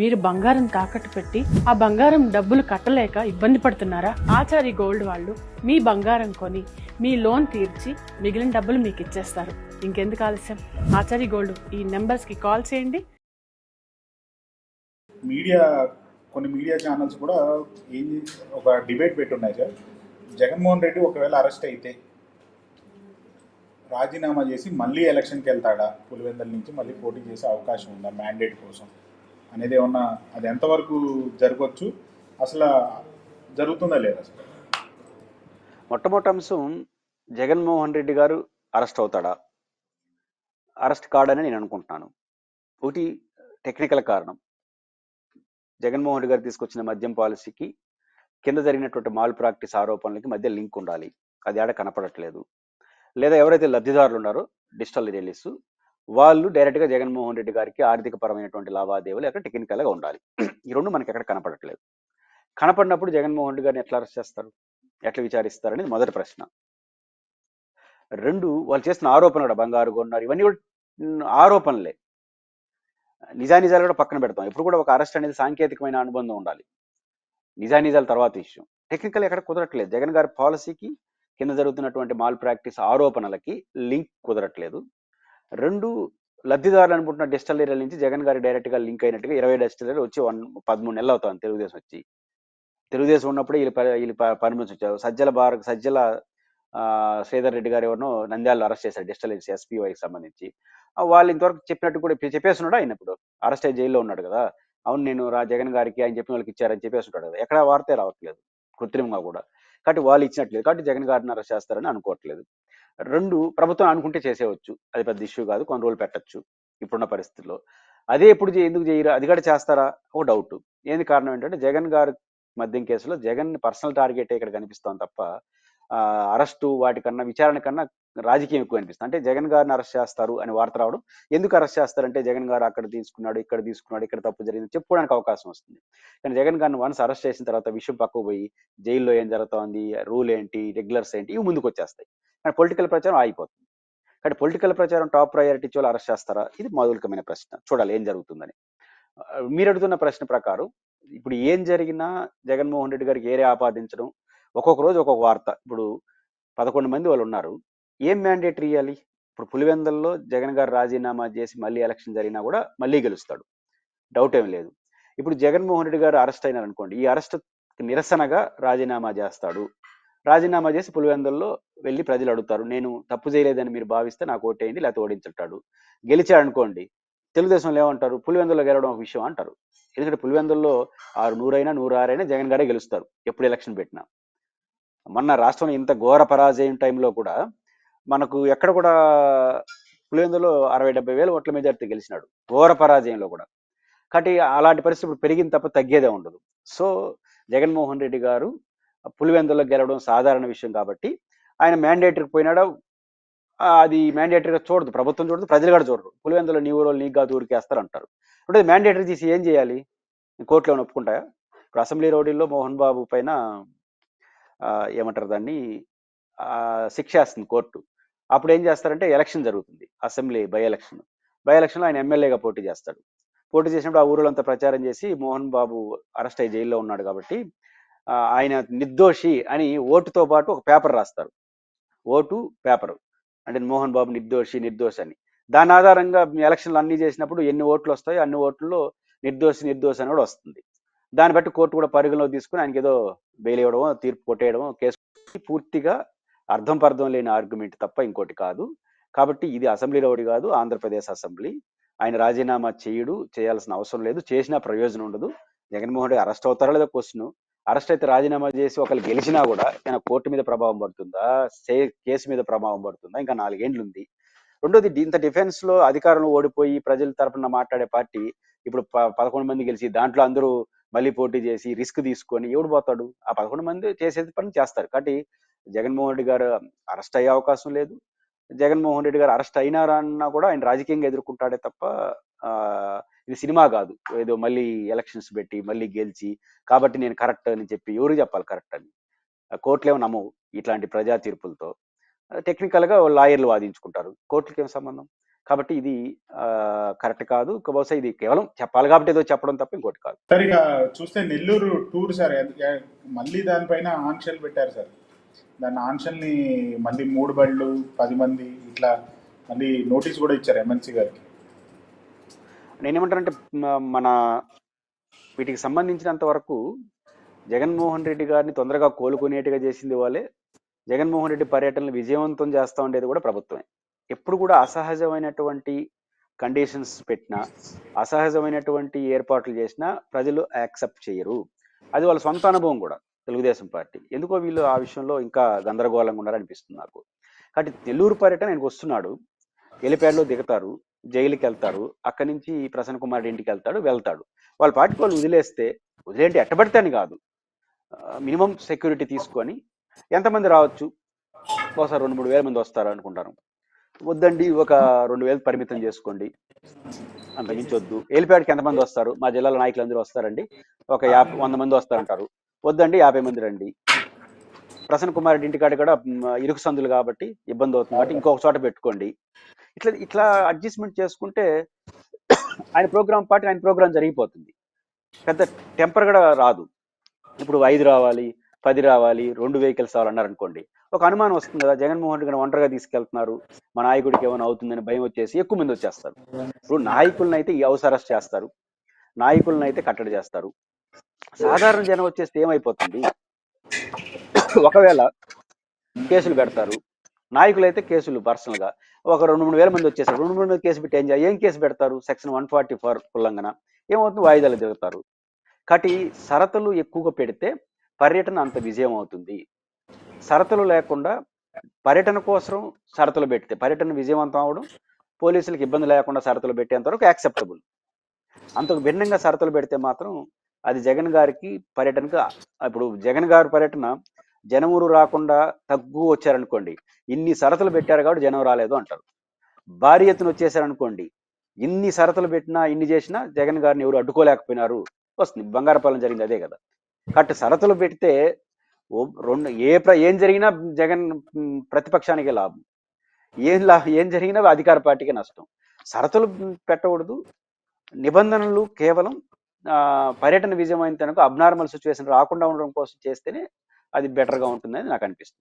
మీరు బంగారం తాకట్టు పెట్టి ఆ బంగారం డబ్బులు కట్టలేక ఇబ్బంది పడుతున్నారా? ఆచారి గోల్డ్ వాళ్ళు మీ బంగారం కొని మీ లోన్ తీర్చి మిగిలిన డబ్బులు మీకు ఇచ్చేస్తారు. ఇంకెందుకు ఆలస్యం? ఆచారి గోల్డ్ ఈ నెంబర్స్కి కాల్ చేయండి. మీడియా కొన్ని మీడియా ఛానల్స్ కూడా ఏం ఒక డిబేట్ పెట్టున్నాయి సార్. జగన్మోహన్ రెడ్డి ఒకవేళ అరెస్ట్ అయితే రాజీనామా చేసి మళ్ళీ ఎలక్షన్కి వెళ్తాడా? పులివెందల నుంచి మళ్ళీ పోటీ చేసే అవకాశం ఉందా? మ్యాండేట్ కోసం. అనేది ఏమన్నా అది ఎంతవరకు జరగవచ్చు? అసలు జరుగుతుందా లేదా? అసలు మొట్టమొదటి అంశం జగన్మోహన్ రెడ్డి గారు అరెస్ట్ అవుతాడా? అరెస్ట్ కాడని నేను అనుకుంటున్నాను. ఒకటి టెక్నికల్ కారణం. జగన్మోహన్ రెడ్డి గారు తీసుకొచ్చిన మద్యం పాలసీకి కింద జరిగినటువంటి మాల్ ప్రాక్టీస్ ఆరోపణలకి మధ్య లింక్ ఉండాలి. అది ఆడ కనపడట్లేదు. లేదా ఎవరైతే లబ్ధిదారులు ఉన్నారో డిజిటల్ రిలీజ్ వాళ్ళు డైరెక్ట్గా జగన్మోహన్ రెడ్డి గారికి ఆర్థిక పరమైనటువంటి లావాదేవీలు అక్కడ టెక్నికల్గా ఉండాలి. ఈ రెండు మనకి ఎక్కడ కనపడట్లేదు. కనపడినప్పుడు జగన్మోహన్ రెడ్డి గారిని ఎట్లా అరెస్ట్ చేస్తారు? ఎట్లా విచారిస్తారు అనేది మొదటి ప్రశ్న. రెండు వాళ్ళు చేస్తున్న ఆరోపణలు కూడా బంగారు కొన్నారు ఇవన్నీ కూడా ఆరోపణలే. నిజానిజాలు కూడా పక్కన పెడతాం. ఇప్పుడు కూడా ఒక అరెస్ట్ అనేది సాంకేతికమైన అనుబంధం ఉండాలి. నిజానిజాల తర్వాత విషయం టెక్నికల్ ఎక్కడ కుదరట్లేదు. జగన్ గారి పాలసీకి కింద జరుగుతున్నటువంటి మాల్ ప్రాక్టీస్ ఆరోపణలకి లింక్ కుదరట్లేదు. రెండు లబ్ధిదారులు అనుకుంటున్న డిస్టలరీల నుంచి జగన్ గారి డైరెక్ట్గా లింక్ అయినట్టుగా ఇరవై డిస్టలరీ వచ్చి వన్ పదమూడు నెలలు అవుతుంది తెలుగుదేశం వచ్చి. తెలుగుదేశం ఉన్నప్పుడు వీళ్ళు ప- వీళ్ళు పర్మిషన్ వచ్చారు సజ్జల భారత్ సజ్జల ఆ, శ్రీధర్ రెడ్డి గారు ఎవరినో నంద్యాలలో అరెస్ట్ చేశారు డిస్టలరీస్ ఎస్పీవైకి సంబంధించి. వాళ్ళు ఇంతవరకు చెప్పినట్టు కూడా చెప్పేస్తున్నాడు ఆయన ఇప్పుడు. అరెస్ట్ అయ్యి జైల్లో ఉన్నాడు కదా. అవును నేను రా జగన్ గారికి ఆయన చెప్పిన వాళ్ళకి ఇచ్చారని చెప్పేసి ఉంటాడు కదా. ఎక్కడ వార్తే రావట్లేదు. కృత్రిమంగా కూడా. కాబట్టి వాళ్ళు ఇచ్చినట్లేదు. కాబట్టి జగన్ గారిని అరెస్ట్ చేస్తారని అనుకోవట్లేదు. రెండు ప్రభుత్వం అనుకుంటే చేసేవచ్చు అది పెద్ద ఇష్యూ కాదు కొన్ని రోజులు పెట్టచ్చు ఇప్పుడున్న పరిస్థితుల్లో. అదే ఎప్పుడు ఎందుకు చేయరు? అది కూడా చేస్తారా? ఒక డౌట్. ఏంది కారణం ఏంటంటే జగన్ గారు మద్యం కేసులో జగన్ పర్సనల్ టార్గెట్ ఇక్కడ కనిపిస్తాం తప్ప ఆ, అరెస్టు వాటికన్నా విచారణ కన్నా రాజకీయం ఎక్కువ అనిపిస్తుంది. అంటే జగన్ గారిని అరెస్ట్ చేస్తారు అని వార్త రావడం. ఎందుకు అరెస్ట్ చేస్తారంటే జగన్ గారు అక్కడ తీసుకున్నాడు ఇక్కడ తీసుకున్నాడు ఇక్కడ తప్పు జరిగింది చెప్పుకోవడానికి అవకాశం వస్తుంది. కానీ జగన్ గారిని వన్స్ అరెస్ట్ చేసిన తర్వాత విషయం పక్కకు పోయి జైల్లో ఏం జరుగుతోంది రూల్ ఏంటి రెగ్యులర్స్ ఏంటి ఇవి ముందుకు వచ్చేస్తాయి. కానీ పొలిటికల్ ప్రచారం ఆగిపోతుంది. కానీ పొలిటికల్ ప్రచారం టాప్ ప్రయారిటీ వాళ్ళు అరెస్ట్ చేస్తారా? ఇది మౌలికమైన ప్రశ్న. చూడాలి ఏం జరుగుతుందని. మీరు అడుగుతున్న ప్రశ్న ప్రకారం ఇప్పుడు ఏం జరిగినా జగన్మోహన్ రెడ్డి గారికి ఏరే ఆపాదించడం? ఒక్కొక్క రోజు ఒక్కొక్క వార్త. ఇప్పుడు పదకొండు మంది వాళ్ళు ఉన్నారు. ఏం మ్యాండేటరీ ఇవ్వాలి ఇప్పుడు పులివెందల్లో జగన్ గారు రాజీనామా చేసి మళ్ళీ ఎలక్షన్ జరిగినా కూడా మళ్ళీ గెలుస్తాడు. డౌట్ ఏం లేదు. ఇప్పుడు జగన్మోహన్ రెడ్డి గారు అరెస్ట్ అయినారు అనుకోండి ఈ అరెస్ట్ నిరసనగా రాజీనామా చేస్తాడు. రాజీనామా చేసి పులివెందల్లో వెళ్ళి ప్రజలు అడుగుతారు నేను తప్పు చేయలేదని మీరు భావిస్తే నాకు ఓటేయండి లేకపోతే ఓడించుంటాడు. గెలిచాడు అనుకోండి తెలుగుదేశంలో ఏమంటారు? పులివెందుల్లో గెలవడం ఒక విషయం అంటారు. ఎందుకంటే పులివెందుల్లో ఆరు నూరైనా నూరు ఆరైనా జగన్ గారే గెలుస్తారు ఎప్పుడు ఎలక్షన్ పెట్టినా. మొన్న రాష్ట్రంలో ఇంత ఘోర పరాజయం టైంలో కూడా మనకు ఎక్కడ కూడా పులివెందులో అరవై డెబ్బై వేల ఓట్ల మెజార్టీ గెలిచినాడు ఘోర పరాజయంలో కూడా. కాబట్టి అలాంటి పరిస్థితి ఇప్పుడు పెరిగిన తప్ప తగ్గేదే ఉండదు. సో జగన్మోహన్ రెడ్డి గారు పులివెందులో గెలవడం సాధారణ విషయం కాబట్టి ఆయన మ్యాండేటరీకి పోయినాడా అది మ్యాండేటరీగా చూడదు. ప్రభుత్వం చూడదు ప్రజలు కూడా చూడరు. పులివెందులో నీ ఊరు నీకు కాదు ఊరికేస్తారు అంటారు ఇప్పుడు మ్యాండేటరీ తీసి ఏం చేయాలి? కోర్టులో ఒప్పుకుంటాయా? ఇప్పుడు అసెంబ్లీ రౌడీల్లో మోహన్ బాబు పైన ఆ, ఏమంటారు దాన్ని? ఆ, శిక్ష వేస్తుంది కోర్టు. అప్పుడు ఏం చేస్తారంటే ఎలక్షన్ జరుగుతుంది అసెంబ్లీ బై ఎలక్షన్. బై ఎలక్షన్లో ఆయన ఎమ్మెల్యేగా పోటీ చేస్తాడు. పోటీ చేసినప్పుడు ఆ ఊరిలో అంతా ప్రచారం చేసి మోహన్ బాబు అరెస్ట్ అయ్యి జైల్లో ఉన్నాడు కాబట్టి ఆ, ఆయన నిర్దోషి అని ఓటుతో పాటు ఒక పేపర్ రాస్తారు. Vote paper. అంటే మోహన్ బాబు నిర్దోషి నిర్దోషి అని. దాని ఆధారంగా ఎలక్షన్లు అన్ని చేసినప్పుడు ఎన్ని ఓట్లు వస్తాయో అన్ని ఓట్లలో నిర్దోషి నిర్దోషి అని కూడా వస్తుంది. దాన్ని బట్టి కోర్టు కూడా పరిగణలో తీసుకుని ఆయనకి ఏదో బెయిల్ ఇవ్వడమో తీర్పు కొట్టేయడమో కేసు పూర్తిగా అర్థం పర్థం లేని ఆర్గ్యుమెంట్ తప్ప ఇంకోటి కాదు. కాబట్టి ఇది అసెంబ్లీ రౌడీ కాదు ఆంధ్రప్రదేశ్ అసెంబ్లీ. ఆయన రాజీనామా చేయడు చేయాల్సిన అవసరం లేదు. చేసినా ప్రయోజనం ఉండదు. జగన్మోహన్ రెడ్డి అరెస్ట్ అవుతారా లేదా క్వశ్చన్. అరెస్ట్ అయితే రాజీనామా చేసి ఒకరు గెలిచినా కూడా ఆయన కోర్టు మీద ప్రభావం పడుతుందా? సే కేసు మీద ప్రభావం పడుతుందా? ఇంకా నాలుగేండ్లు ఉంది రెండోది ఇంత డిఫెన్స్లో అధికారంలో ఓడిపోయి ప్రజల తరపున మాట్లాడే పార్టీ ఇప్పుడు ప- పదకొండు మంది గెలిచి దాంట్లో అందరూ మళ్ళీ పోటీ చేసి రిస్క్ తీసుకొని ఎవడు పోతాడు? ఆ పదకొండు మంది చేసేది పని చేస్తారు. కాబట్టి జగన్మోహన్ రెడ్డి గారు అరెస్ట్ అయ్యే అవకాశం లేదు. జగన్మోహన్ రెడ్డి గారు అరెస్ట్ అయినారన్నా కూడా ఆయన రాజకీయంగా ఎదుర్కొంటాడే తప్ప ఆ, ఇది సినిమా కాదు. ఏదో మళ్ళీ ఎలక్షన్స్ పెట్టి మళ్ళీ గెలిచి కాబట్టి నేను కరెక్ట్ అని చెప్పి ఎవరు చెప్పాలి కరెక్ట్ అని? కోర్టులేమో ఏమో నమ్మవు ఇట్లాంటి ప్రజా తీర్పులతో? టెక్నికల్గా లాయర్లు వాదించుకుంటారు. కోర్టులకి ఏం సంబంధం? కాబట్టి ఇది కరెక్ట్ కాదు. బహుశా ఇది కేవలం చెప్పాలి కాబట్టి ఏదో చెప్పడం తప్ప ఇంకోటి కాదు. సార్ ఇక చూస్తే నెల్లూరు టూర్ సార్ మళ్ళీ దానిపైన ఆంక్షలు పెట్టారు సార్. దాని ఆంక్షల్ని మళ్ళీ మూడు బళ్ళు పది మంది ఇట్లా మళ్ళీ నోటీస్ కూడా ఇచ్చారు ఎమ్మెల్సీ గారికి. నేనేమంటానంటే మన వీటికి సంబంధించినంత వరకు జగన్మోహన్ రెడ్డి గారిని తొందరగా కోలుకునేట్టుగా చేసింది వాళ్ళే. జగన్మోహన్ రెడ్డి పర్యటనలు విజయవంతం చేస్తూ ఉండేది కూడా ప్రభుత్వమే. ఎప్పుడు కూడా అసహజమైనటువంటి కండిషన్స్ పెట్టినా అసహజమైనటువంటి ఏర్పాట్లు చేసినా ప్రజలు యాక్సెప్ట్ చేయరు. అది వాళ్ళ సొంత అనుభవం కూడా తెలుగుదేశం పార్టీ. ఎందుకో వీళ్ళు ఆ విషయంలో ఇంకా గందరగోళంగా ఉన్నారనిపిస్తుంది నాకు. కాబట్టి నెల్లూరు పర్యటన ఆయనకు వస్తున్నాడు. ఎలిపేడలో దిగుతారు. జైలుకి వెళ్తాడు అక్కడి నుంచి ప్రసన్న కుమార్ ఇంటికి వెళ్తాడు వెళ్తాడు. వాళ్ళ పాటికి వాళ్ళు వదిలేస్తే వదిలేంటి ఎట్టబడితే అని కాదు మినిమం సెక్యూరిటీ తీసుకొని ఎంతమంది రావచ్చు? బహుశా రెండు మూడు వేల మంది వస్తారు అనుకుంటారు వద్దండి ఒక రెండు వేలు పరిమితం చేసుకోండి. అంత మించొద్దు ఏలిపాడికి ఎంతమంది వస్తారు? మా జిల్లాలో నాయకులు అందరూ వస్తారండి. ఒక యాభై వంద మంది వస్తారంటారు. వద్దండి యాభై మంది రండి. ప్రసన్న కుమార్ ఇంటికాడ కూడా ఇరుకు సందులు కాబట్టి ఇబ్బంది అవుతుంది కాబట్టి ఇంకొక చోట పెట్టుకోండి. ఇట్లా ఇట్లా అడ్జస్ట్మెంట్ చేసుకుంటే ఆయన ప్రోగ్రామ్ పార్టీ ఆయన ప్రోగ్రామ్ జరిగిపోతుంది. పెద్ద టెంపర్ కూడా రాదు. ఇప్పుడు ఐదు రావాలి పది రావాలి రెండు వెహికల్స్ రావాలన్నారు అనుకోండి ఒక అనుమానం వస్తుంది కదా జగన్మోహన్ రెడ్డి గారిని ఒంటరిగా తీసుకెళ్తున్నారు మా నాయకుడికి ఏమైనా అవుతుందని భయం వచ్చేసి ఎక్కువ మంది వచ్చేస్తారు. ఇప్పుడు నాయకులను అయితే ఈ హౌస్ చేస్తారు నాయకులను అయితే కట్టడి చేస్తారు. సాధారణ జనం వచ్చేస్తే ఏమైపోతుంది? ఒకవేళ కేసులు పెడతారు నాయకులు అయితే కేసులు పర్సనల్గా ఒక రెండు మూడు వేల మంది వచ్చేసారు రెండు మూడు కేసు పెట్టి ఏం ఏం కేసు పెడతారు? సెక్షన్ వన్ ఫార్టీ ఫోర్ ఉల్లంఘన. ఏమవుతుంది? వాయిదాలు జరుగుతారు కాబట్టి షరతులు ఎక్కువగా పెడితే పర్యటన అంత విజయం అవుతుంది. షరతులు లేకుండా పర్యటన కోసం షరతులు పెడితే పర్యటన విజయవంతం అవడం పోలీసులకు ఇబ్బంది లేకుండా షరతులు పెట్టేంతవరకు యాక్సెప్టబుల్. అంతకు భిన్నంగా షరతులు పెడితే మాత్రం అది జగన్ గారికి పర్యటనకు ఇప్పుడు జగన్ గారి పర్యటన జనములు రాకుండా తగ్గు వచ్చారనుకోండి ఇన్ని షరతులు పెట్టారు కాబట్టి జనం రాలేదు అంటారు. భారీ ఎత్తున వచ్చేసారనుకోండి ఇన్ని షరతులు పెట్టినా ఇన్ని చేసినా జగన్ గారిని ఎవరు అడ్డుకోలేకపోయినారు. వస్తుంది బంగారపాలెం జరిగింది అదే కదా. కాబట్టి షరతులు పెడితే రెండు ఏ ప్ర ఏం జరిగినా జగన్ ప్రతిపక్షానికి లాభం. ఏం లా ఏం జరిగినా అధికార పార్టీకి నష్టం. షరతులు పెట్టకూడదు. నిబంధనలు కేవలం ఆ, పర్యటన విజయం అయిన తనకు అబ్నార్మల్ సిచ్యువేషన్ రాకుండా ఉండడం కోసం చేస్తేనే అది బెటర్గా ఉంటుందని నాకు అనిపిస్తుంది.